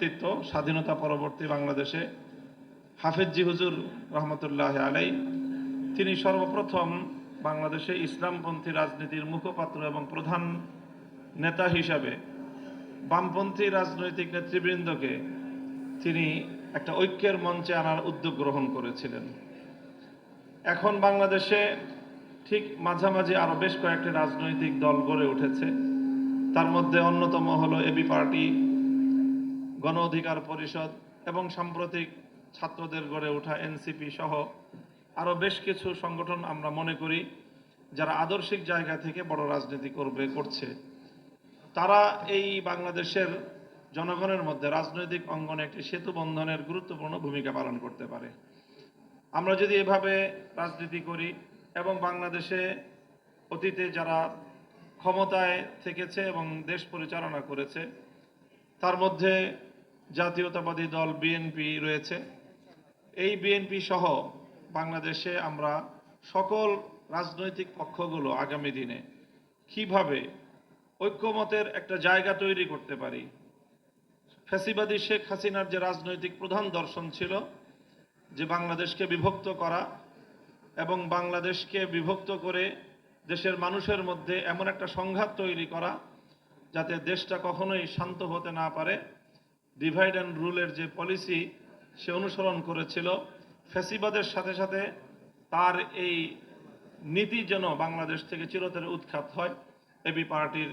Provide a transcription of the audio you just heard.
ব্যক্তিত্ব স্বাধীনতা পরবর্তী বাংলাদেশে হাফেজি হুজুর রহমতুল্লাহ আলাই, তিনি সর্বপ্রথম বাংলাদেশে ইসলামপন্থী রাজনীতির মুখপাত্র এবং প্রধান নেতা হিসাবে বামপন্থী রাজনৈতিক নেতৃবৃন্দকে তিনি একটা ঐক্যের মঞ্চে আনার উদ্যোগ গ্রহণ করেছিলেন। এখন বাংলাদেশে ঠিক মাঝামাঝি আরও বেশ কয়েকটি রাজনৈতিক দল গড়ে উঠেছে। তার মধ্যে অন্যতম হলো এবি পার্টি গণ অধিকার পরিষদ এবং সাম্প্রতিক ছাত্রদের গড়ে ওঠা এনসিপি সহ আরও বেশ কিছু সংগঠন আমরা মনে করি যারা আদর্শিক জায়গা থেকে বড় রাজনীতি করবে, করছে। তারা এই বাংলাদেশের জনগণের মধ্যে রাজনৈতিক অঙ্গনে একটি সেতু বন্ধনের গুরুত্বপূর্ণ ভূমিকা পালন করতে পারে। আমরা যদি এভাবে রাজনীতি করি এবং বাংলাদেশে অতীতে যারা ক্ষমতায় থেকেছে এবং দেশ পরিচালনা করেছে, তার মধ্যে জাতীয়তাবাদী দল বিএনপি রয়েছে। এই বিএনপি সহ বাংলাদেশে আমরা সকল রাজনৈতিক পক্ষগুলো আগামী দিনে কীভাবে ঐক্যমতের একটা জায়গা তৈরি করতে পারি, ফ্যাসিবাদী শেখ হাসিনার যে রাজনৈতিক প্রধান দর্শন ছিল, যে বাংলাদেশকে বিভক্ত করা এবং বাংলাদেশকে বিভক্ত করে দেশের মানুষের মধ্যে এমন একটা সংঘাত তৈরি করা যাতে দেশটা কখনোই শান্ত হতে না পারে ডিভাইড অ্যান্ড রুলের যে পলিসি সে অনুসরণ করেছিল। ফ্যাসিবাদের সাথে সাথে তার এই নীতি যেন বাংলাদেশ থেকে চিরতরে উৎখাত হয়। এবি পার্টির